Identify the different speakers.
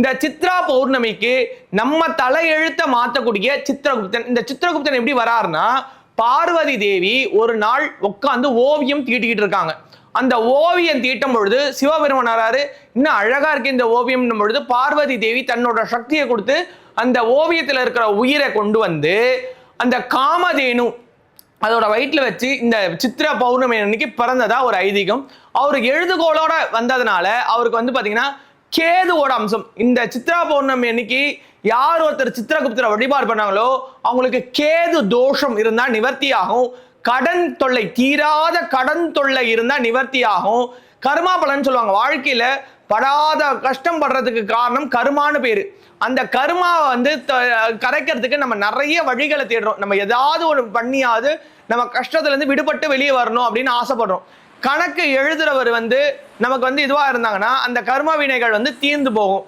Speaker 1: இந்த சித்ரா பௌர்ணமிக்கு நம்ம தலையெழுத்தை மாற்றக்கூடிய சித்திரகுப்தன் இந்த சித்திரகுப்தன் எப்படி வராருன்னா பார்வதி தேவி ஒரு நாள் உட்காந்து ஓவியம் தீட்டிக்கிட்டு இருக்காங்க. அந்த ஓவியம் தீட்டும் பொழுது சிவபெருமன் வராரு. இன்னும் அழகா இருக்கு இந்த ஓவியம் பொழுது பார்வதி தேவி தன்னோட சக்தியை கொடுத்து அந்த ஓவியத்தில் இருக்கிற உயிரை கொண்டு வந்து அந்த காமதேனு அதோட வயிற்றில் வச்சு இந்த சித்திர பௌர்ணமி அன்னைக்கு பிறந்ததா ஒரு ஐதீகம். அவர் எழுதுகோளோட வந்ததுனால அவருக்கு வந்து பார்த்தீங்கன்னா கேதுவோட அம்சம். இந்த சித்ரா பௌர்ணமி அன்னைக்கு யார் ஒருத்தர் சித்திரகுப்தரை வழிபாடு பண்ணாங்களோ அவங்களுக்கு கேது தோஷம் இருந்தா நிவர்த்தி ஆகும் கடன் தொல்லை தீராத கடன் தொல்லை இருந்தா நிவர்த்தி ஆகும் கர்மா பலன் சொல்லுவாங்க. வாழ்க்கையில படாத கஷ்டம் படுறதுக்கு காரணம் கருமான்னு பேரு. அந்த கருமாவை வந்து த- கரைக்கிறதுக்கு நம்ம நிறைய வழிகளை தேடுறோம். நம்ம ஏதாவது ஒரு பண்ணியாவது நம்ம கஷ்டத்துல இருந்து விடுபட்டு வெளியே வரணும் அப்படின்னு ஆசைப்படுறோம். கணக்கு எழுதுறவர் வந்து நமக்கு வந்து இதுவாக இருந்தாங்கன்னா அந்த கர்ம வினைகள் வந்து தீர்ந்து போகும்.